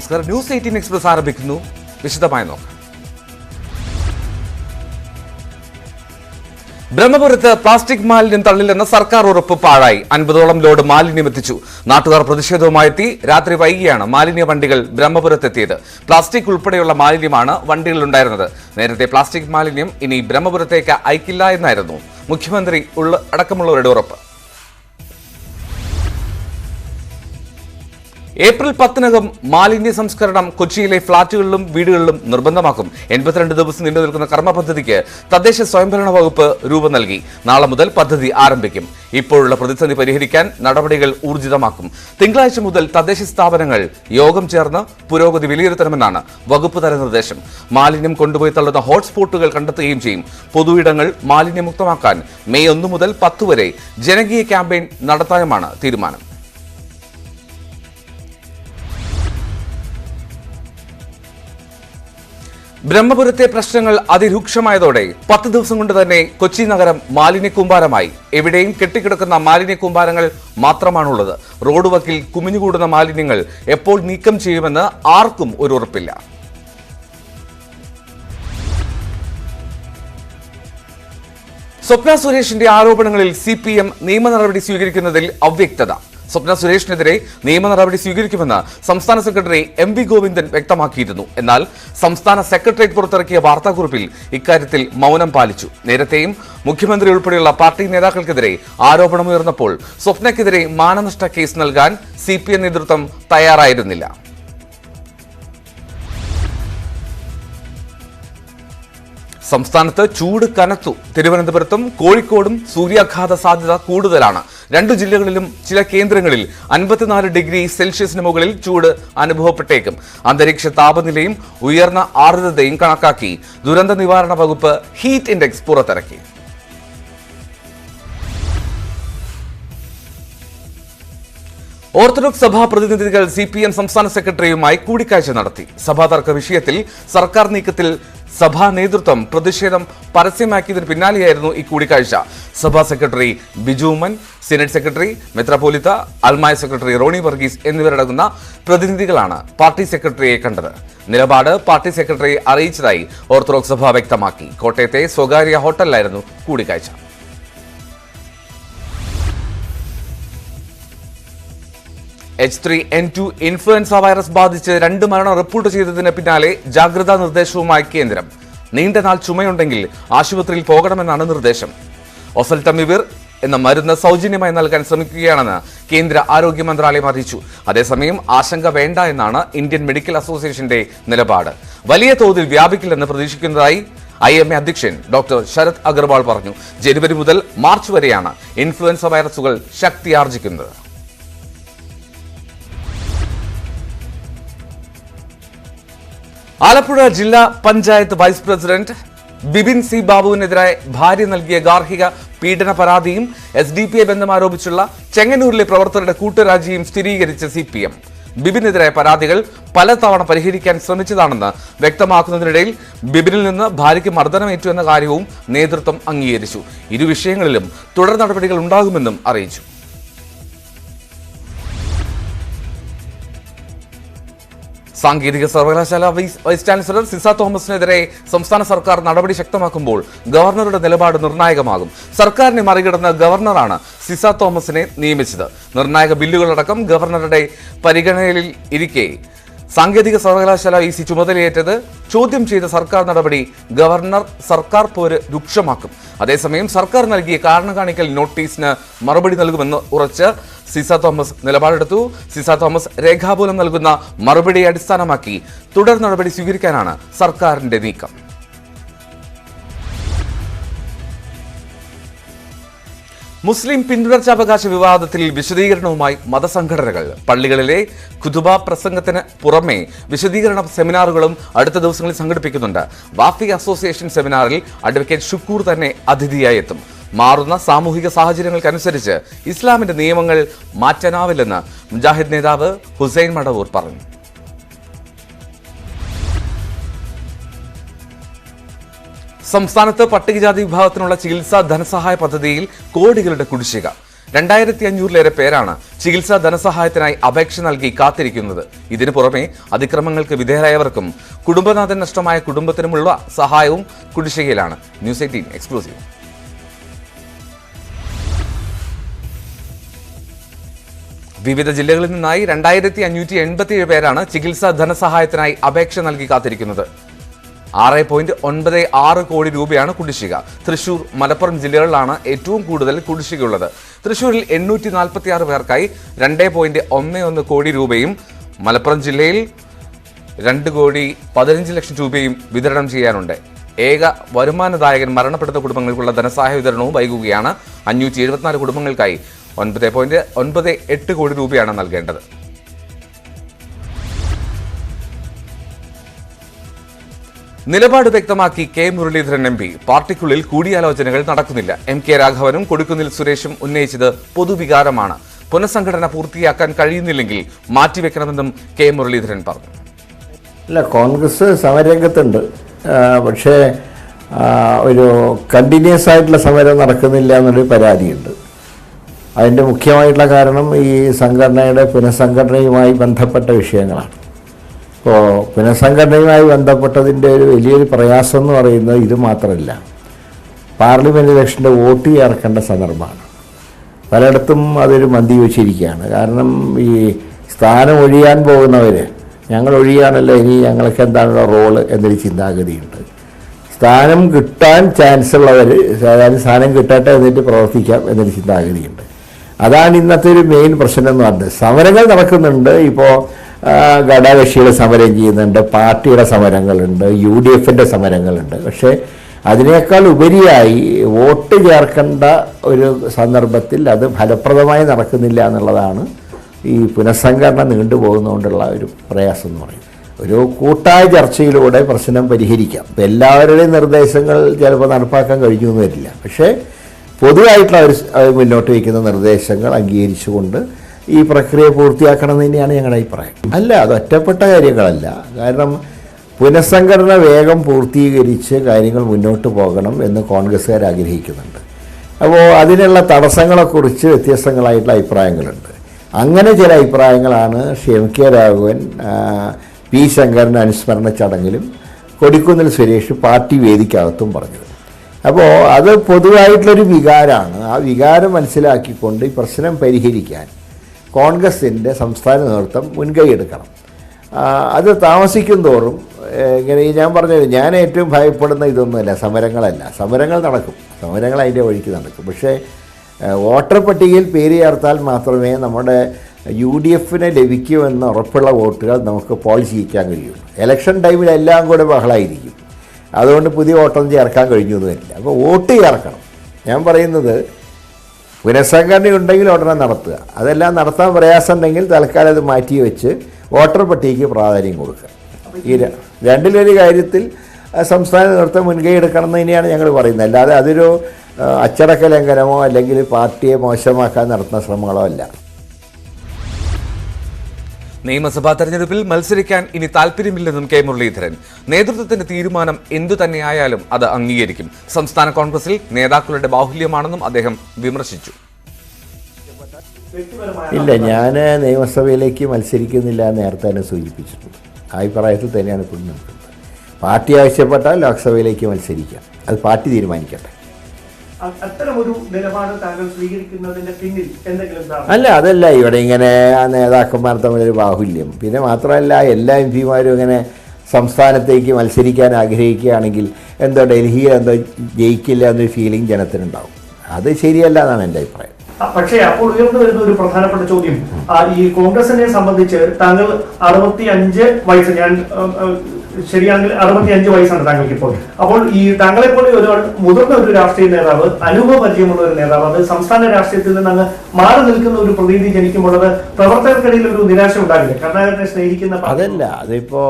നമസ്കാരം. News eighteen express ആരംഭിക്കുന്നു. വിശദമായി നോക്കാം. ബ്രഹ്മപുരത്ത് പ്ലാസ്റ്റിക് മാലിന്യം തള്ളില്ലെന്ന സർക്കാർ ഉറപ്പ് പാഴായി. അൻപതോളം ലോഡ് മാലിന്യം എത്തിച്ചു നാട്ടുകാർ പ്രതിഷേധവുമായി എത്തി രാത്രി വൈകിയാണ് മാലിന്യ വണ്ടികൾ ബ്രഹ്മപുരത്തെത്തിയത്. പ്ലാസ്റ്റിക് ഉൾപ്പെടെയുള്ള മാലിന്യമാണ് വണ്ടികളിലുണ്ടായിരുന്നത്. നേരത്തെ പ്ലാസ്റ്റിക് മാലിന്യം ഇനി ബ്രഹ്മപുരത്തേക്ക് അയക്കില്ല എന്നായിരുന്നു മുഖ്യമന്ത്രി ഉള്ള അടക്കമുള്ളവരുടെ ഉറപ്പ്. ഏപ്രിൽ പത്തിനകം മാലിന്യ സംസ്കരണം കൊച്ചിയിലെ ഫ്ളാറ്റുകളിലും വീടുകളിലും നിർബന്ധമാക്കും. എൺപത്തിരണ്ട് ദിവസം നീണ്ടു നിൽക്കുന്ന കർമ്മ പദ്ധതിക്ക് തദ്ദേശ സ്വയംഭരണ വകുപ്പ് രൂപം നൽകി. നാളെ മുതൽ പദ്ധതി ആരംഭിക്കും. ഇപ്പോഴുള്ള പ്രതിസന്ധി പരിഹരിക്കാൻ നടപടികൾ ഊർജിതമാക്കും. തിങ്കളാഴ്ച മുതൽ തദ്ദേശ സ്ഥാപനങ്ങൾ യോഗം ചേർന്ന് പുരോഗതി വിലയിരുത്തണമെന്നാണ് വകുപ്പ് തല നിർദ്ദേശം. മാലിന്യം കൊണ്ടുപോയി തള്ളുന്ന ഹോട്ട്സ്പോട്ടുകൾ കണ്ടെത്തുകയും ചെയ്യും. പൊതുയിടങ്ങൾ മാലിന്യമുക്തമാക്കാൻ മെയ് ഒന്ന് മുതൽ പത്ത് വരെ ജനകീയ ക്യാമ്പയിൻ നടത്താനുമാണ് തീരുമാനം. ബ്രഹ്മപുരത്തെ പ്രശ്നങ്ങൾ അതിരൂക്ഷമായതോടെ പത്ത് ദിവസം കൊണ്ട് തന്നെ കൊച്ചി നഗരം മാലിന്യക്കൂമ്പാരമായി എവിടെയും കെട്ടിക്കിടക്കുന്ന മാലിന്യക്കൂമ്പാരങ്ങൾ മാത്രമാണുള്ളത്. റോഡ് വക്കിൽ കുമിഞ്ഞുകൂടുന്ന മാലിന്യങ്ങൾ എപ്പോൾ നീക്കം ചെയ്യുമെന്ന് ആർക്കും ഒരു ഉറപ്പില്ല. സ്വപ്ന സുരേഷിന്റെ ആരോപണങ്ങളിൽ സി പി എം നിയമ നടപടി സ്വീകരിക്കുന്നതിൽ അവ്യക്തത. സ്വപ്ന സുരേഷിനെതിരെ നിയമ നടപടി സ്വീകരിക്കുമെന്ന് സംസ്ഥാന സെക്രട്ടറി എം വി ഗോവിന്ദൻ വ്യക്തമാക്കിയിരുന്നു. എന്നാൽ സംസ്ഥാന സെക്രട്ടേറിയറ്റ് പുറത്തിറക്കിയ വാർത്താക്കുറിപ്പിൽ ഇക്കാര്യത്തിൽ മൗനം പാലിച്ചു. നേരത്തെയും മുഖ്യമന്ത്രി ഉൾപ്പെടെയുള്ള പാർട്ടി നേതാക്കൾക്കെതിരെ ആരോപണമുയർന്നപ്പോൾ സ്വപ്നയ്ക്കെതിരെ മാനനഷ്ട കേസ് നൽകാൻ സി നേതൃത്വം തയ്യാറായിരുന്നില്ല. സംസ്ഥാനത്ത് ചൂട് കനത്തു. തിരുവനന്തപുരത്തും കോഴിക്കോടും സൂര്യാഘാത സാധ്യത കൂടുതലാണ്. രണ്ടു ജില്ലകളിലും ചില കേന്ദ്രങ്ങളിൽ അൻപത്തിനാല് ഡിഗ്രി സെൽഷ്യസിന് മുകളിൽ ചൂട് അനുഭവപ്പെട്ടേക്കും. അന്തരീക്ഷ താപനിലയും ഉയർന്ന ആർദ്രതയും കണക്കാക്കി. ദുരന്ത നിവാരണ വകുപ്പ് ഹീറ്റ് ഇൻഡെക്സ് പുറത്തിറക്കി. ഓർത്തഡോക്സ് സഭാ പ്രതിനിധികൾ സി പി എം സംസ്ഥാന സെക്രട്ടറിയുമായി കൂടിക്കാഴ്ച നടത്തി. സഭാ തർക്ക വിഷയത്തിൽ സർക്കാർ നീക്കത്തിൽ സഭാ നേതൃത്വം പ്രതിഷേധം പരസ്യമാക്കിയതിന് പിന്നാലെയായിരുന്നു ഈ കൂടിക്കാഴ്ച. സഭാ സെക്രട്ടറി ബിജുമൻ സിനറ്റ് സെക്രട്ടറി മെത്രാപോലിത്ത അൽമായ സെക്രട്ടറി റോണി വർഗീസ് എന്നിവരടങ്ങുന്ന പ്രതിനിധികളാണ് പാർട്ടി സെക്രട്ടറിയെ കണ്ടത്. നിലപാട് പാർട്ടി സെക്രട്ടറി അറിയിച്ചതായി ഓർത്തഡോക്സ് സഭ വ്യക്തമാക്കി. കോട്ടയത്തെ സ്വകാര്യ ഹോട്ടലിലായിരുന്നു കൂടിക്കാഴ്ച. H three N two influenza virus ബാധിച്ച് രണ്ട് മരണം റിപ്പോർട്ട് ചെയ്തതിന് പിന്നാലെ ജാഗ്രതാ നിർദ്ദേശവുമായി കേന്ദ്രം. നീണ്ട നാൾ ചുമയുണ്ടെങ്കിൽ ആശുപത്രിയിൽ പോകണമെന്നാണ് നിർദ്ദേശം. ഒസൽട്ടമിവിർ എന്ന മരുന്ന് സൗജന്യമായി നൽകാൻ ശ്രമിക്കുകയാണെന്ന് കേന്ദ്ര ആരോഗ്യ മന്ത്രാലയം അറിയിച്ചു. അതേസമയം ആശങ്ക വേണ്ട എന്നാണ് ഇന്ത്യൻ മെഡിക്കൽ അസോസിയേഷന്റെ നിലപാട്. വലിയ തോതിൽ വ്യാപിക്കില്ലെന്ന് പ്രതീക്ഷിക്കുന്നതായി ഐ എം എ അധ്യക്ഷൻ ഡോക്ടർ ശരത് അഗർവാൾ പറഞ്ഞു. ജനുവരി മുതൽ മാർച്ച് വരെയാണ് ഇൻഫ്ലുവൻസ വൈറസുകൾ ശക്തിയാർജിക്കുന്നത്. ആലപ്പുഴ ജില്ലാ panchayat vice president Bibin C ബാബുവിനെതിരായ ഭാര്യ നൽകിയ ഗാർഹിക പീഡന പരാതിയും എസ് ഡി പി ഐ ബന്ധം ആരോപിച്ചുള്ള ചെങ്ങന്നൂരിലെ പ്രവർത്തകരുടെ കൂട്ടരാജിയും സ്ഥിരീകരിച്ച സി പി എം. ബിബിനെതിരായ പരാതികൾ പലതവണ പരിഹരിക്കാൻ ശ്രമിച്ചതാണെന്ന് വ്യക്തമാക്കുന്നതിനിടയിൽ ബിബിനിൽ നിന്ന് ഭാര്യയ്ക്ക് മർദ്ദനമേറ്റു എന്ന കാര്യവും നേതൃത്വം അംഗീകരിച്ചു. ഇരു വിഷയങ്ങളിലും തുടർ നടപടികൾ ഉണ്ടാകുമെന്നും അറിയിച്ചു. സാങ്കേതിക സർവകലാശാല വൈസ് ചാൻസലർ സിസ തോമസിനെതിരെ സംസ്ഥാന സർക്കാർ നടപടി ശക്തമാക്കുമ്പോൾ ഗവർണറുടെ നിലപാട് നിർണായകമാകും. സർക്കാരിനെ മറികടന്ന് ഗവർണറാണ് സിസ തോമസിനെ നിയമിച്ചത്. നിർണായക ബില്ലുകളടക്കം ഗവർണറുടെ പരിഗണനയിൽ ഇരിക്കെ സാങ്കേതിക സർവകലാശാല ഈ സി ചുമതലയേറ്റത് ചോദ്യം ചെയ്ത സർക്കാർ നടപടി ഗവർണർ സർക്കാർ പോര് രൂക്ഷമാക്കും. അതേസമയം സർക്കാർ നൽകിയ കാരണം കാണിക്കൽ നോട്ടീസിന് മറുപടി നൽകുമെന്ന് ഉറച്ച് സിസ തോമസ് നിലപാടെടുത്തു. സിസ തോമസ് രേഖാമൂലം നൽകുന്ന മറുപടിയെ അടിസ്ഥാനമാക്കി തുടർ നടപടി സ്വീകരിക്കാനാണ് സർക്കാരിന്റെ നീക്കം. മുസ്ലിം പിന്തുടർച്ചാവകാശ വിവാദത്തിൽ വിശദീകരണവുമായി മതസംഘടനകൾ. പള്ളികളിലെ ഖുതുബ പ്രസംഗത്തിന് പുറമെ വിശദീകരണ സെമിനാറുകളും അടുത്ത ദിവസങ്ങളിൽ സംഘടിപ്പിക്കുന്നുണ്ട്. വാഫി അസോസിയേഷൻ സെമിനാറിൽ അഡ്വക്കേറ്റ് ഷുക്കൂർ തന്നെ അതിഥിയായി എത്തും മാറുന്ന സാമൂഹിക സാഹചര്യങ്ങൾക്കനുസരിച്ച് ഇസ്ലാമിന്റെ നിയമങ്ങൾ മാറ്റാനാവില്ലെന്ന് മുജാഹിദ് നേതാവ് ഹുസൈൻ മടവൂർ പറഞ്ഞു. സംസ്ഥാനത്ത് പട്ടികജാതി വിഭാഗത്തിനുള്ള ചികിത്സാ ധനസഹായ പദ്ധതിയിൽ കോടികളുടെ കുടിശ്ശിക. രണ്ടായിരത്തി അഞ്ഞൂറിലേറെ പേരാണ് ചികിത്സാ ധനസഹായത്തിനായി അപേക്ഷ നൽകി കാത്തിരിക്കുന്നത്. ഇതിനു പുറമെ അതിക്രമങ്ങൾക്ക് വിധേയരായവർക്കും കുടുംബനാഥൻ നഷ്ടമായ കുടുംബത്തിനുമുള്ള സഹായവും കുടിശ്ശികയിലാണ്. News eighteen exclusive. വിവിധ ജില്ലകളിൽ നിന്നായി രണ്ടായിരത്തി അഞ്ഞൂറ്റി എൺപത്തിയേഴ് പേരാണ് ചികിത്സാ ധനസഹായത്തിനായി അപേക്ഷ നൽകി കാത്തിരിക്കുന്നത്. ആറ് പോയിന്റ് ഒൻപത് ആറ് കോടി രൂപയാണ് കുടിശ്ശിക. തൃശൂർ മലപ്പുറം ജില്ലകളിലാണ് ഏറ്റവും കൂടുതൽ കുടിശ്ശികയുള്ളത്. തൃശൂരിൽ എണ്ണൂറ്റി നാൽപ്പത്തി ആറ് പേർക്കായി രണ്ട് പോയിന്റ് ഒന്ന് ഒന്ന് കോടി രൂപയും മലപ്പുറം ജില്ലയിൽ രണ്ട് കോടി പതിനഞ്ച് ലക്ഷം രൂപയും വിതരണം ചെയ്യാനുണ്ട്. ഏക വരുമാനദായകൻ മരണപ്പെട്ട കുടുംബങ്ങൾക്കുള്ള ധനസഹായ വിതരണവും വൈകുകയാണ്. അഞ്ഞൂറ്റി എഴുപത്തിനാല് കുടുംബങ്ങൾക്കായി ഒൻപത് പോയിന്റ് ഒൻപത് എട്ട് കോടി രൂപയാണ് നൽകേണ്ടത്. നിലപാട് വ്യക്തമാക്കി കെ മുരളീധരൻ എം പി. പാർട്ടിക്കുള്ളിൽ കൂടിയാലോചനകൾ നടക്കുന്നില്ല. എം കെ രാഘവനും കൊടുക്കുന്നിൽ സുരേഷും ഉന്നയിച്ചത് പൊതുവികാരമാണ്. പുനഃസംഘടന പൂർത്തിയാക്കാൻ കഴിയുന്നില്ലെങ്കിൽ മാറ്റിവെക്കണമെന്നും കെ മുരളീധരൻ പറഞ്ഞു. അല്ല കോൺഗ്രസ് സമരരംഗത്തുണ്ട്. പക്ഷേ ഒരു കണ്ടിന്യൂസ് ആയിട്ടുള്ള സമരം നടക്കുന്നില്ല എന്നൊരു പരാതിയുണ്ട്. അതിന്റെ മുഖ്യമായിട്ടുള്ള കാരണം ഈ സംഘടനയുടെ പുനഃസംഘടനയുമായി ബന്ധപ്പെട്ട വിഷയങ്ങളാണ്. ഇപ്പോൾ പുനഃസംഘടനയുമായി ബന്ധപ്പെട്ടതിന്റെ ഒരു വലിയൊരു പ്രയാസം എന്ന് പറയുന്നത് ഇത് മാത്രമല്ല. പാർലമെന്റ് ഇലക്ഷന്റെ വോട്ട് ചേർക്കേണ്ട സന്ദർഭമാണ്. പലയിടത്തും അതൊരു മന്തി വെച്ചിരിക്കുകയാണ്. കാരണം ഈ സ്ഥാനം ഒഴിയാൻ പോകുന്നവർ ഞങ്ങൾ ഒഴിയാണല്ലോ ഇനി ഞങ്ങൾക്ക് എന്താണ് റോൾ എന്നൊരു ചിന്താഗതിയുണ്ട്. സ്ഥാനം കിട്ടാൻ ചാൻസ് ഉള്ളവർ അതായത് സ്ഥാനം കിട്ടട്ടെ എന്നിട്ട് പ്രവർത്തിക്കാം എന്നൊരു ചിന്താഗതിയുണ്ട്. അതാണ് ഇന്നത്തെ ഒരു മെയിൻ പ്രശ്നം എന്ന് പറഞ്ഞത്. സമരങ്ങൾ നടക്കുന്നുണ്ട്. ഇപ്പോൾ ഘടകകക്ഷികൾ സമരം ചെയ്യുന്നുണ്ട് പാർട്ടിയുടെ സമരങ്ങളുണ്ട് യു ഡി എഫിന്റെ സമരങ്ങളുണ്ട്. പക്ഷേ അതിനേക്കാൾ ഉപരിയായി വോട്ട് ചേർക്കേണ്ട ഒരു സന്ദർഭത്തിൽ അത് ഫലപ്രദമായി നടക്കുന്നില്ല എന്നുള്ളതാണ് ഈ പുനഃസംഘടന നീണ്ടുപോകുന്നതുകൊണ്ടുള്ള ഒരു പ്രയാസം എന്ന് പറയുന്നത്. ഒരു കൂട്ടായ ചർച്ചയിലൂടെ പ്രശ്നം പരിഹരിക്കാം. ഇപ്പം എല്ലാവരുടെയും നിർദ്ദേശങ്ങൾ ചിലപ്പോൾ നടപ്പാക്കാൻ കഴിഞ്ഞു എന്ന് വരില്ല. പക്ഷേ പൊതുവായിട്ടുള്ള അവർ മുന്നോട്ട് വയ്ക്കുന്ന നിർദ്ദേശങ്ങൾ അംഗീകരിച്ചുകൊണ്ട് ഈ പ്രക്രിയ പൂർത്തിയാക്കണം എന്ന് തന്നെയാണ് ഞങ്ങളുടെ അഭിപ്രായം. അല്ല അത് ഒറ്റപ്പെട്ട കാര്യങ്ങളല്ല. കാരണം പുനഃസംഘടന വേഗം പൂർത്തീകരിച്ച് കാര്യങ്ങൾ മുന്നോട്ട് പോകണം എന്ന് കോൺഗ്രസ്സുകാർ ആഗ്രഹിക്കുന്നുണ്ട്. അപ്പോൾ അതിനുള്ള തടസ്സങ്ങളെക്കുറിച്ച് വ്യത്യസ്തങ്ങളായിട്ടുള്ള അഭിപ്രായങ്ങളുണ്ട്. അങ്ങനെ ചില അഭിപ്രായങ്ങളാണ് M K Raghavan P Sankaran അനുസ്മരണ ചടങ്ങിലും കൊടിക്കുന്നിൽ സുരേഷ് പാർട്ടി വേദിക്കകത്തും പറഞ്ഞത്. അപ്പോൾ അത് പൊതുവായിട്ടുള്ളൊരു വികാരമാണ്. ആ വികാരം മനസ്സിലാക്കിക്കൊണ്ട് ഈ പ്രശ്നം പരിഹരിക്കാൻ കോൺഗ്രസിന്റെ സംസ്ഥാന നേതൃത്വം മുൻകൈ എടുക്കണം. അത് താമസിക്കും തോറും ഇങ്ങനെ ഞാൻ പറഞ്ഞത് ഞാൻ ഏറ്റവും ഭയപ്പെടുന്ന ഇതൊന്നുമല്ല സമരങ്ങളല്ല. സമരങ്ങൾ നടക്കും. സമരങ്ങൾ അതിന്റെ വഴിക്ക് നടക്കും. പക്ഷേ വോട്ടർ പട്ടികയിൽ പേര് ചേർത്താൽ മാത്രമേ നമ്മുടെ യു ഡി എഫിന് ലഭിക്കുമെന്ന് ഉറപ്പുള്ള വോട്ടുകൾ നമുക്ക് പോൾ ചെയ്യിക്കാൻ കഴിയുള്ളൂ ഇലക്ഷൻ ടൈമിൽ എല്ലാം കൂടെ ബഹളമായിരിക്കും അതുകൊണ്ട് പുതിയ വോട്ടൊന്നും ചേർക്കാൻ കഴിഞ്ഞു എന്ന് അപ്പോൾ വോട്ട് ചേർക്കണം. ഞാൻ പറയുന്നത് പുനഃസംഘടന ഉണ്ടെങ്കിൽ ഉടനെ നടത്തുക. അതെല്ലാം നടത്താൻ പ്രയാസം ഉണ്ടെങ്കിൽ തൽക്കാലം അത് മാറ്റി വെച്ച് വോട്ടർ പട്ടികയ്ക്ക് പ്രാധാന്യം കൊടുക്കുക. ഈ രണ്ടിലൊരു കാര്യത്തിൽ സംസ്ഥാന നേതൃത്വം മുൻകൈ എടുക്കണം എന്ന് തന്നെയാണ് ഞങ്ങൾ പറയുന്നത്. അല്ലാതെ അതൊരു അച്ചടക്ക ലംഘനമോ അല്ലെങ്കിൽ പാർട്ടിയെ മോശമാക്കാൻ നടത്തുന്ന ശ്രമങ്ങളോ അല്ല. നിയമസഭാ തെരഞ്ഞെടുപ്പിൽ മത്സരിക്കാൻ ഇനി താല്പര്യമില്ലെന്നും കെ മുരളീധരൻ. നേതൃത്വത്തിന്റെ തീരുമാനം എന്തു തന്നെയായാലും അത് അംഗീകരിക്കും. സംസ്ഥാന കോൺഗ്രസിൽ നേതാക്കളുടെ ബാഹുല്യമാണെന്നും അദ്ദേഹം വിമർശിച്ചു. ഇല്ല ഞാൻ നിയമസഭയിലേക്ക് മത്സരിക്കുന്നില്ല നേരത്തെ തന്നെ സൂചിപ്പിച്ചിട്ടുണ്ട്. അഭിപ്രായത്തിൽ തന്നെയാണ് ഇപ്പോൾ പാർട്ടി ആവശ്യപ്പെട്ടാൽ ലോക്സഭയിലേക്ക് മത്സരിക്കാം. അത് പാർട്ടി തീരുമാനിക്കട്ടെ. അത്തരമൊരു നിലപാട് താങ്കൾ സ്വീകരിക്കുന്നതിന്റെ പിന്നിൽ എന്തെങ്കിലും അല്ല അതല്ല. ഇവിടെ ഇങ്ങനെ ആ നേതാക്കന്മാർ തമ്മിലൊരു ബാഹുല്യം. പിന്നെ മാത്രമല്ല എല്ലാ എം പിമാരും ഇങ്ങനെ സംസ്ഥാനത്തേക്ക് മത്സരിക്കാൻ ആഗ്രഹിക്കുകയാണെങ്കിൽ എന്തോ ഡൽഹിയിൽ എന്തോ ജയിക്കില്ല എന്നൊരു ഫീലിംഗ് ജനത്തിനുണ്ടാവും. അത് ശരിയല്ല എന്നാണ് എന്റെ അഭിപ്രായം. പക്ഷേ അപ്പോൾ ഉയർന്നു വരുന്ന ഒരു പ്രധാനപ്പെട്ട ചോദ്യം. ഈ കോൺഗ്രസിനെ സംബന്ധിച്ച് താങ്കൾ അറുപത്തി അഞ്ച് വയസ്സ് ഞാൻ ശരിയാണെങ്കിൽ അറുപത്തി അഞ്ച് വയസ്സാണ് താങ്കൾക്ക് ഇപ്പോൾ അപ്പോൾ ഈ താങ്കളെ പോലെ ഒരു മുതിർന്ന ഒരു രാഷ്ട്രീയ നേതാവ് അനുഭവ പരിചയമുള്ള ഒരു നേതാവ് അത് സംസ്ഥാന രാഷ്ട്രീയത്തിൽ നിന്ന് അങ്ങ് മാറി നിൽക്കുന്ന ഒരു പ്രതീതി ജനിക്കുമ്പോൾ അത് പ്രവർത്തകർക്കിടയിൽ ഒരു നിരാശ ഉണ്ടാകില്ല കർണാടകത്തെ സ്നേഹിക്കുന്ന അതല്ല അതിപ്പോ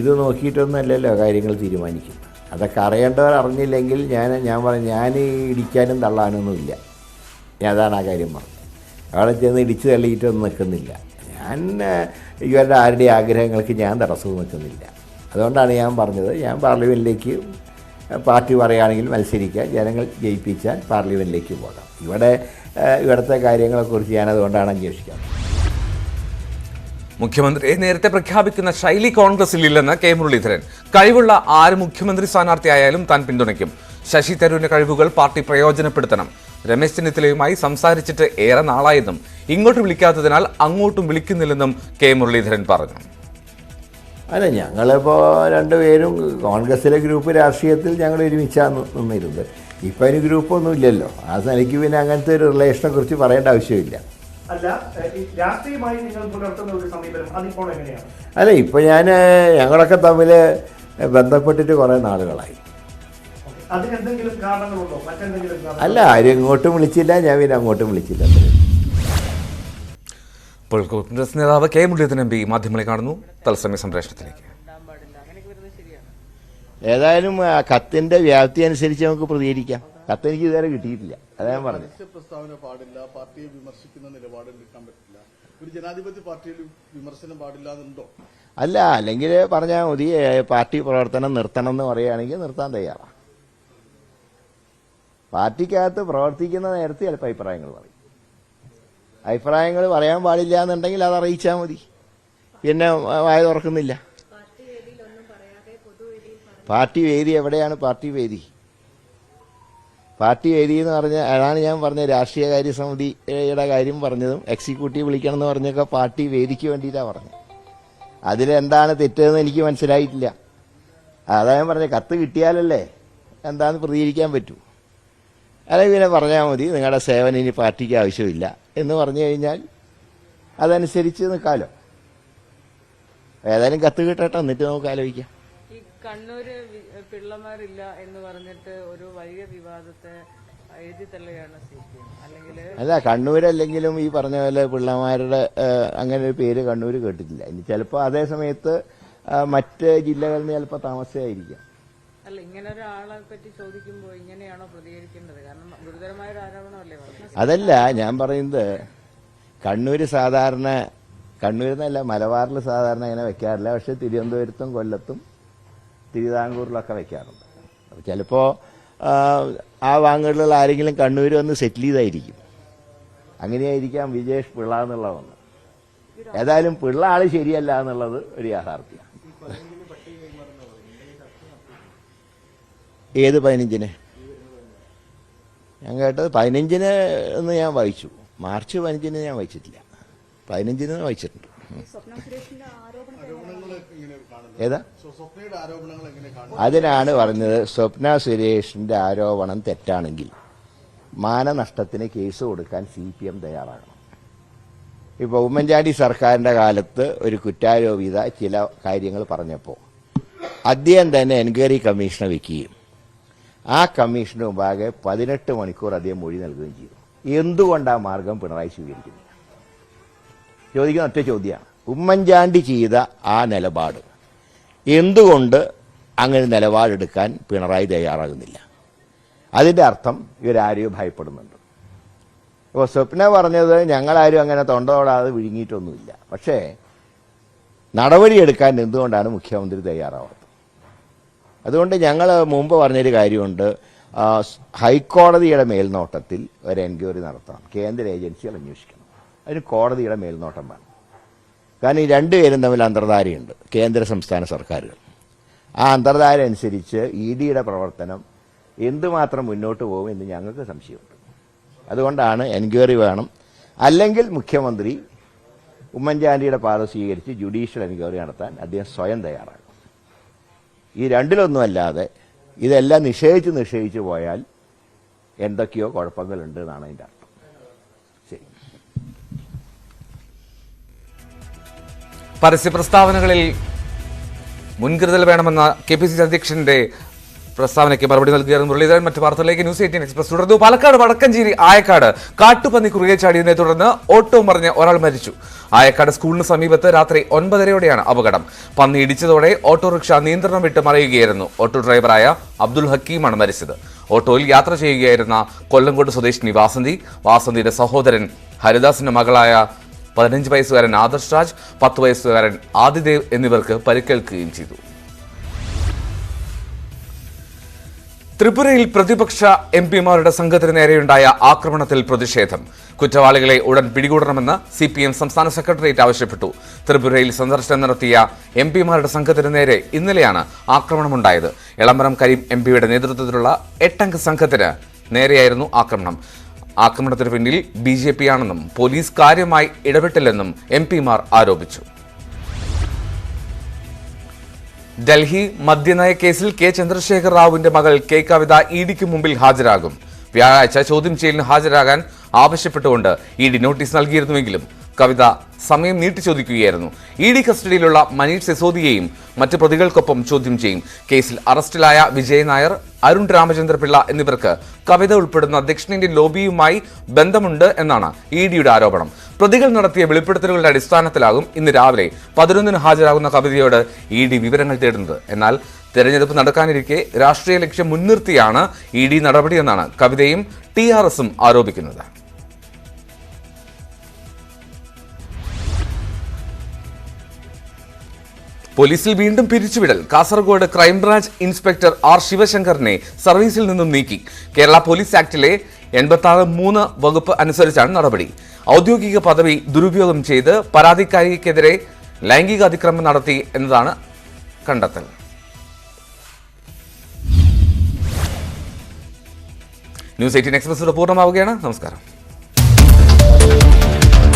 ഇത് നോക്കിയിട്ടൊന്നല്ലല്ലോ കാര്യങ്ങൾ തീരുമാനിക്കുന്നത്. അതൊക്കെ അറിയേണ്ടവർ അറിഞ്ഞില്ലെങ്കിൽ ഞാൻ ഞാൻ പറഞ്ഞു ഞാൻ ഇടിക്കാനും തള്ളാനൊന്നുമില്ല ഞാൻ അതാണ് ആ കാര്യം പറഞ്ഞത്. അവിടെ ചെന്ന് ഇടിച്ചു തള്ളിയിട്ടൊന്നും നിൽക്കുന്നില്ല. ഞാൻ ഇവരുടെ ആരുടെ ആഗ്രഹങ്ങൾക്ക് ഞാൻ തടസ്സവും നിൽക്കുന്നില്ല. അതുകൊണ്ടാണ് ഞാൻ പറഞ്ഞത്. ഞാൻ പാർലമെന്റിലേക്ക് പാർട്ടി പറയുകയാണെങ്കിൽ മത്സരിക്കാൻ ജനങ്ങൾ ജയിപ്പിച്ചാൽ പാർലമെന്റിലേക്ക് പോകാം. ഇവിടെ ഇവിടുത്തെ കാര്യങ്ങളെക്കുറിച്ച് ഞാൻ അതുകൊണ്ടാണ് അന്വേഷിക്കുന്നത്. മുഖ്യമന്ത്രിയെ നേരത്തെ പ്രഖ്യാപിക്കുന്ന ശൈലി കോൺഗ്രസിൽ ഇല്ലെന്ന് കെ മുരളീധരൻ. കഴിവുള്ള ആര് മുഖ്യമന്ത്രി സ്ഥാനാർത്ഥിയായാലും താൻ പിന്തുണയ്ക്കും. ശശി തരൂരിന്റെ കഴിവുകൾ പാർട്ടി പ്രയോജനപ്പെടുത്തണം. രമേശ് ചെന്നിത്തലയുമായി സംസാരിച്ചിട്ട് ഏറെ നാളായെന്നും ഇങ്ങോട്ട് വിളിക്കാത്തതിനാൽ അങ്ങോട്ടും വിളിക്കുന്നില്ലെന്നും കെ മുരളീധരൻ പറഞ്ഞു. അല്ല ഞങ്ങളിപ്പോൾ രണ്ടുപേരും കോൺഗ്രസിലെ ഗ്രൂപ്പ് രാഷ്ട്രീയത്തിൽ ഞങ്ങൾ ഒരുമിച്ചാണ് നിന്നിരുന്നത്. ഇപ്പം അതിന് ഗ്രൂപ്പൊന്നും ഇല്ലല്ലോ ആ എനിക്ക് പിന്നെ അങ്ങനത്തെ ഒരു റിലേഷനെ കുറിച്ച് പറയേണ്ട ആവശ്യമില്ല. അല്ല ഇപ്പം ഞാൻ ഞങ്ങളൊക്കെ തമ്മിൽ ബന്ധപ്പെട്ടിട്ട് കുറേ നാളുകളായി. അല്ല ആരും ഇങ്ങോട്ടും വിളിച്ചില്ല. ഞാൻ പിന്നെ അങ്ങോട്ടും വിളിച്ചില്ല. ഇപ്പോൾ കോൺഗ്രസ് നേതാവ് കെ മുരളീധരൻ എം പി മാധ്യമങ്ങളെ കാണുന്നു. തത്സമയ സംപ്രേഷണത്തിലേക്ക്. ഏതായാലും കത്തിന്റെ വ്യാപ്തി അനുസരിച്ച് നമുക്ക് പ്രതികരിക്കാം. കത്ത് എനിക്ക് ഇതുവരെ കിട്ടിയിട്ടില്ല. അതാ ഞാൻ പറഞ്ഞത്. പ്രസ്താവന പാടില്ല പാർട്ടിയെ വിമർശിക്കുന്ന നിലപാട് എടുക്കാൻ പറ്റില്ല. ഒരു ജനാധിപത്യ പാർട്ടിയിൽ വിമർശനം പാടില്ല എന്നുണ്ടോ? അല്ല അല്ലെങ്കിൽ പറഞ്ഞാൽ മതി പാർട്ടി പ്രവർത്തനം നിർത്തണം എന്ന് പറയുകയാണെങ്കിൽ നിർത്താൻ തയ്യാറാണ് പാർട്ടിക്കകത്ത് പ്രവർത്തിക്കുന്ന നേരത്തെ ചിലപ്പോൾ അഭിപ്രായങ്ങൾ പറയും. അഭിപ്രായങ്ങൾ പറയാൻ പാടില്ല എന്നുണ്ടെങ്കിൽ അത് അറിയിച്ചാൽ മതി. പിന്നെ വായ തുറക്കുന്നില്ല. പാർട്ടി വേദി എവിടെയാണ് പാർട്ടി വേദി? പാർട്ടി വേദി എന്ന് പറഞ്ഞ അതാണ് ഞാൻ പറഞ്ഞ രാഷ്ട്രീയകാര്യ സമിതിയുടെ കാര്യം പറഞ്ഞതും എക്സിക്യൂട്ടീവ് വിളിക്കണം എന്ന് പറഞ്ഞൊക്കെ പാർട്ടി വേദിക്ക് വേണ്ടിയിട്ടാണ് പറഞ്ഞത്. അതിലെന്താണ് തെറ്റെന്ന് എനിക്ക് മനസ്സിലായിട്ടില്ല. അതാ ഞാൻ പറഞ്ഞ കത്ത് കിട്ടിയാലല്ലേ എന്താന്ന് പ്രതികരിക്കാൻ പറ്റൂ. അല്ലെങ്കിൽ പിന്നെ പറഞ്ഞാൽ മതി. നിങ്ങളുടെ സേവനം ഇനി പാർട്ടിക്ക് ആവശ്യമില്ല എന്ന് പറഞ്ഞു കഴിഞ്ഞാൽ അതനുസരിച്ച് നിൽക്കാമല്ലോ ഏതായാലും കത്ത് കിട്ടട്ടെ എന്നിട്ട് നമുക്ക് ആലോചിക്കാം. ഈ കണ്ണൂര് പിള്ളമാരില്ല എന്ന് പറഞ്ഞിട്ട് ഒരു വലിയ വിവാദത്തെ അല്ല കണ്ണൂരല്ലെങ്കിലും ഈ പറഞ്ഞ പോലെ പിള്ളമാരുടെ അങ്ങനെ ഒരു പേര് കണ്ണൂർ കേട്ടിട്ടില്ല. ഇനി ചിലപ്പോൾ അതേ സമയത്ത് മറ്റ് ജില്ലകളിൽ നിന്ന് ചിലപ്പോൾ താമസമായിരിക്കാം അല്ല ഇങ്ങനെ ഒരാളെ പറ്റി ചോദിക്കുമ്പോൾ ഇങ്ങനെയാണോ പ്രതികരിക്കേണ്ടത്? കാരണം ഗുരുതരമായ ഒരു ആരോപണമല്ലേ അതല്ല ഞാൻ പറയുന്നത് കണ്ണൂര് സാധാരണ കണ്ണൂർ എന്നല്ല മലബാറിൽ സാധാരണ ഇങ്ങനെ വെക്കാറില്ല. പക്ഷെ തിരുവനന്തപുരത്തും കൊല്ലത്തും തിരുവിതാംകൂറിലൊക്കെ വെക്കാറുണ്ട്. അപ്പോൾ ചിലപ്പോൾ ആ വാങ്ങുകളിലുള്ള ആരെങ്കിലും കണ്ണൂർ വന്ന് സെറ്റിൽ ചെയ്തായിരിക്കും. അങ്ങനെയായിരിക്കാം വിജേഷ് പിള്ള എന്നുള്ളതെന്ന് ഏതായാലും പിള്ള ആൾ ശരിയല്ല എന്നുള്ളത് ഒരു യാഥാർത്ഥ്യമാണ് ഏത് പതിനഞ്ചിന്? ഞാൻ കേട്ടത് പതിനഞ്ചിന് എന്ന് ഞാൻ വായിച്ചു. മാർച്ച് പതിനഞ്ചിന് ഞാൻ വായിച്ചിട്ടില്ല. പതിനഞ്ചിന് വായിച്ചിട്ടുണ്ട്. ഏതാ? അതിനാണ് പറഞ്ഞത് സ്വപ്ന സുരേഷിന്റെ ആരോപണം തെറ്റാണെങ്കിൽ മാനനഷ്ടത്തിന് കേസ് കൊടുക്കാൻ സി പി എം തയ്യാറാകണം. ഇപ്പോൾ ഉമ്മൻചാണ്ടി സർക്കാരിന്റെ കാലത്ത് ഒരു കുറ്റാരോപിത ചില കാര്യങ്ങൾ പറഞ്ഞപ്പോൾ അദ്ദേഹം തന്നെ എൻക്വയറി കമ്മീഷനെ വെക്കുകയും ആ കമ്മീഷന് മുമ്പാകെ പതിനെട്ട് മണിക്കൂർ അദ്ദേഹം മൊഴി നൽകുകയും ചെയ്തു. എന്തുകൊണ്ട് ആ മാർഗം പിണറായി സ്വീകരിക്കുന്നില്ല ചോദിക്കുന്ന ഒറ്റ ചോദ്യമാണ്. ഉമ്മൻചാണ്ടി ചെയ്ത ആ നിലപാട് എന്തുകൊണ്ട് അങ്ങനെ നിലപാടെടുക്കാൻ പിണറായി തയ്യാറാകുന്നില്ല? അതിന്റെ അർത്ഥം ഇവരാരെയോ ഭയപ്പെടുന്നുണ്ട്. ഇപ്പോൾ സ്വപ്ന പറഞ്ഞത് ഞങ്ങളാരും അങ്ങനെ തൊണ്ടതോടാതെ വിഴുങ്ങിയിട്ടൊന്നുമില്ല. പക്ഷേ നടപടിയെടുക്കാൻ എന്തുകൊണ്ടാണ് മുഖ്യമന്ത്രി തയ്യാറാവാത്തത്? അതുകൊണ്ട് ഞങ്ങൾ മുമ്പ് പറഞ്ഞൊരു കാര്യമുണ്ട്. ഹൈക്കോടതിയുടെ മേൽനോട്ടത്തിൽ ഒരു എൻക്വയറി നടത്തണം. കേന്ദ്ര ഏജൻസികൾ അന്വേഷിക്കണം. അതിന് കോടതിയുടെ മേൽനോട്ടം വേണം. കാരണം ഈ രണ്ടുപേരും തമ്മിൽ അന്തർധാരയുണ്ട്. കേന്ദ്ര സംസ്ഥാന സർക്കാരുകൾ. ആ അന്തർധാര അനുസരിച്ച് ഇ ഡിയുടെ പ്രവർത്തനം എന്തുമാത്രം മുന്നോട്ട് പോകും എന്ന് ഞങ്ങൾക്ക് സംശയമുണ്ട്. അതുകൊണ്ടാണ് എൻക്വയറി വേണം. അല്ലെങ്കിൽ മുഖ്യമന്ത്രി ഉമ്മൻചാണ്ടിയുടെ പാത സ്വീകരിച്ച് ജുഡീഷ്യൽ എൻക്വയറി നടത്താൻ അദ്ദേഹം സ്വയം തയ്യാറാകും ഈ രണ്ടിലൊന്നുമല്ലാതെ ഇതെല്ലാം നിഷേധിച്ച് നിഷേധിച്ച് പോയാൽ എന്തൊക്കെയോ കുഴപ്പങ്ങളുണ്ട് എന്നാണ് അതിന്റെ അർത്ഥം. പരസ്യ പ്രസ്താവനകളിൽ മുൻകരുതൽ വേണമെന്ന കെ പി സി അധ്യക്ഷന്റെ പ്രസ്താവനയ്ക്ക് മറുപടി നൽകിയായിരുന്നു മുരളീധരൻ. മറ്റു വാർത്തകളിലേക്ക് ന്യൂസ് എയ്റ്റീൻ എക്സ്പ്രസ്. തുടർന്നു പാലക്കാട് വടക്കഞ്ചേരി ആയക്കാട് കാട്ടുപന്നി കുറുകെ ചാടിയതിനെ തുടർന്ന് ഓട്ടോ മറിഞ്ഞ് ഒരാൾ മരിച്ചു. ആയക്കാട് സ്കൂളിന് സമീപത്ത് രാത്രി ഒൻപതരയോടെയാണ് അപകടം. പന്നി ഇടിച്ചതോടെ ഓട്ടോറിക്ഷ നിയന്ത്രണം വിട്ട് മറിയുകയായിരുന്നു. ഓട്ടോ ഡ്രൈവറായ അബ്ദുൽ ഹക്കീമാണ് മരിച്ചത്. ഓട്ടോയിൽ യാത്ര ചെയ്യുകയായിരുന്ന കൊല്ലങ്കോട് സ്വദേശിനി വാസന്തി വാസന്തിയുടെ സഹോദരൻ ഹരിദാസിന്റെ മകളായ പതിനഞ്ച് വയസ്സുകാരൻ ആദർശ് രാജ് പത്ത് വയസ്സുകാരൻ ആദിദേവ് എന്നിവർക്ക് പരിക്കേൽക്കുകയും ചെയ്തു. ത്രിപുരയിൽ പ്രതിപക്ഷ എം പിമാരുടെ സംഘത്തിന് നേരെയുണ്ടായ ആക്രമണത്തിൽ പ്രതിഷേധം. കുറ്റവാളികളെ ഉടൻ പിടികൂടണമെന്ന് സി പി എം സംസ്ഥാന സെക്രട്ടേറിയറ്റ് ആവശ്യപ്പെട്ടു. ത്രിപുരയിൽ സന്ദർശനം നടത്തിയ എം പിമാരുടെ സംഘത്തിന് നേരെ ഇന്നലെയാണ് ആക്രമണമുണ്ടായത്. എളമരം കരീം എം പിയുടെ നേതൃത്വത്തിലുള്ള എട്ടംഗ സംഘത്തിന് നേരെയായിരുന്നു ആക്രമണം. ആക്രമണത്തിന് പിന്നിൽ ബി ജെ പി ആണെന്നും പോലീസ് കാര്യമായി ഇടപെട്ടില്ലെന്നും എം പിമാർ ആരോപിച്ചു. ഡൽഹി മദ്യനയ കേസിൽ കെ ചന്ദ്രശേഖർ റാവുവിന്റെ മകൾ കെ കവിത ഇ ഡിക്ക് മുമ്പിൽ ഹാജരാകും. വ്യാഴാഴ്ച ചോദ്യം ചെയ്യലിന് ഹാജരാകാൻ ആവശ്യപ്പെട്ടുകൊണ്ട് ഇ ഡി നോട്ടീസ് നൽകിയിരുന്നുവെങ്കിലും കവിത സമയം നീട്ടി ചോദിക്കുകയായിരുന്നു. ഇ ഡി കസ്റ്റഡിയിലുള്ള മനീഷ് സിസോദിയെയും മറ്റ് പ്രതികൾക്കൊപ്പം ചോദ്യം ചെയ്യും. കേസിൽ അറസ്റ്റിലായ വിജയ് നായർ അരുൺ രാമചന്ദ്രപിള്ള എന്നിവർക്ക് കവിത ഉൾപ്പെടുന്ന ദക്ഷിണേന്ത്യൻ ലോബിയുമായി ബന്ധമുണ്ട് എന്നാണ് ഇ ഡിയുടെ ആരോപണം. പ്രതികൾ നടത്തിയ വെളിപ്പെടുത്തലുകളുടെ അടിസ്ഥാനത്തിലാകും ഇന്ന് രാവിലെ പതിനൊന്നിന് ഹാജരാകുന്ന കവിതയോട് ഇ ഡി വിവരങ്ങൾ തേടുന്നത്. എന്നാൽ തെരഞ്ഞെടുപ്പ് നടക്കാനിരിക്കെ രാഷ്ട്രീയ ലക്ഷ്യം മുൻനിർത്തിയാണ് ഇ ഡി നടപടിയെന്നാണ് കവിതയും ടി ആർ എസും ആരോപിക്കുന്നത്. പോലീസിൽ വീണ്ടും പിരിച്ചുവിടൽ. Kasaragod crime branch inspector R ശിവശങ്കറിനെ സർവീസിൽ നിന്നും നീക്കി. കേരള പോലീസ് ആക്ടിലെ എൺപത്തി ആറ് മൂന്ന് വകുപ്പ് അനുസരിച്ചാണ് നടപടി. ഔദ്യോഗിക പദവി ദുരുപയോഗം ചെയ്ത് പരാതിക്കാരിക്കെതിരെ ലൈംഗിക അതിക്രമം നടത്തി എന്നതാണ് കണ്ടെത്തൽ. ന്യൂസ് എയ്റ്റീൻ എക്സ്പ്രസ് പൂർണമാവുകയാണ് നമസ്കാരം.